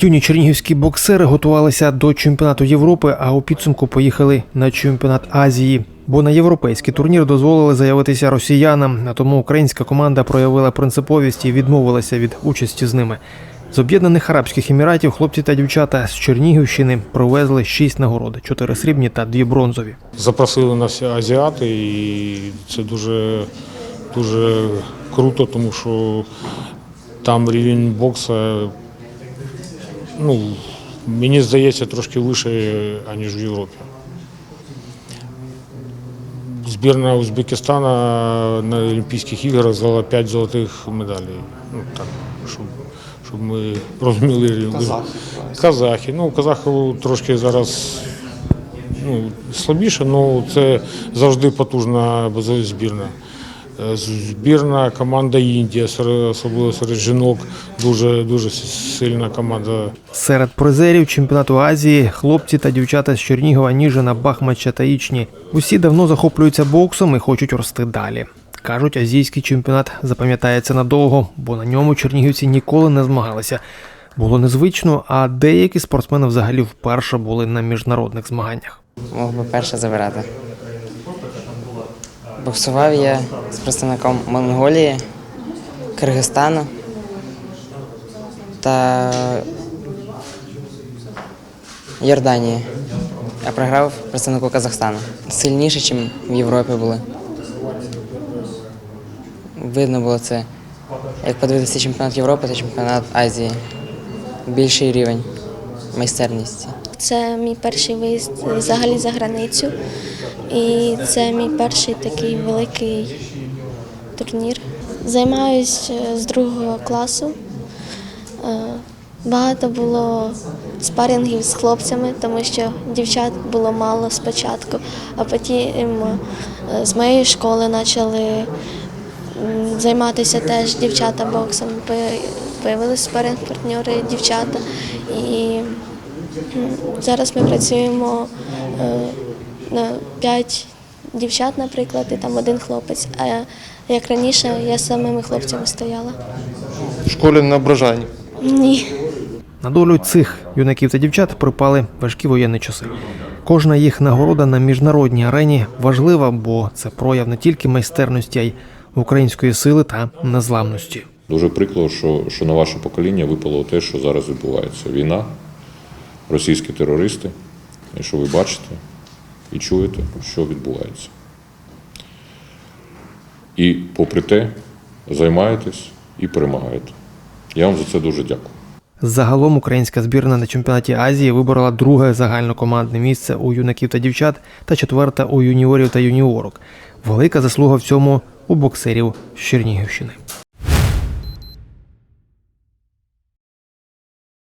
Юні чернігівські боксери готувалися до чемпіонату Європи, а у підсумку поїхали на чемпіонат Азії. Бо на європейський турнір дозволили заявитися росіянам, а тому українська команда проявила принциповість і відмовилася від участі з ними. З Об'єднаних Арабських Еміратів хлопці та дівчата з Чернігівщини привезли шість нагород: чотири срібні та дві бронзові. Запросили нас азіати, і це дуже, дуже круто, тому що там рівень бокса, ну, мені здається, трошки вище, аніж в Європі. Збірна Узбекистана на Олімпійських іграх взяла 5 золотих медалей. Ну, так, щоб, щоб ми розуміли. Казахи. Казахи. Ну, казахів трошки зараз ну, слабіше, але це завжди потужна збірна. Е, Збірна команда Індія, серед- особливо серед жінок, дуже, дуже сильна команда. Серед призерів чемпіонату Азії хлопці та дівчата з Чернігова, Ніжина, Бахмача та Ічні. Усі давно захоплюються боксом і хочуть рости далі. Кажуть, азійський чемпіонат запам'ятається надовго, бо на ньому чернігівці ніколи не змагалися. Було незвично, а деякі спортсмени взагалі вперше були на міжнародних змаганнях. Мог би перше забирати. Боксував я з представником Монголії, Киргизстану та Йорданії. Я програв представнику Казахстану. Сильніше, ніж в Європі були. Видно було це. Як подивитися чемпіонат Європи та чемпіонат Азії. Більший рівень майстерності. Це мій перший виїзд взагалі за границю. І це мій перший такий великий турнір. Займаюсь е, з другого класу. Е, Багато було спарингів з хлопцями, тому що дівчат було мало спочатку, а потім е, з моєї школи почали займатися теж дівчата боксом. Появилися спаринг партнери дівчата. І Зараз ми працюємо е, на 5 дівчат, наприклад, і там один хлопець. А як раніше я з самими хлопцями стояла. В школі не ображань. Ні. На долю цих юнаків та дівчат припали важкі воєнні часи. Кожна їх нагорода на міжнародній арені важлива, бо це прояв не тільки майстерності, а й української сили та незламності. Дуже прикро, що, що на ваше покоління випало те, що зараз відбувається. Війна, російські терористи, і що ви бачите і чуєте, що відбувається. І попри те, займаєтесь і перемагаєте. Я вам за це дуже дякую. Загалом українська збірна на чемпіонаті Азії виборола друге загальнокомандне місце у юнаків та дівчат та четверте у юніорів та юніорок. Велика заслуга в цьому у боксерів з Чернігівщини.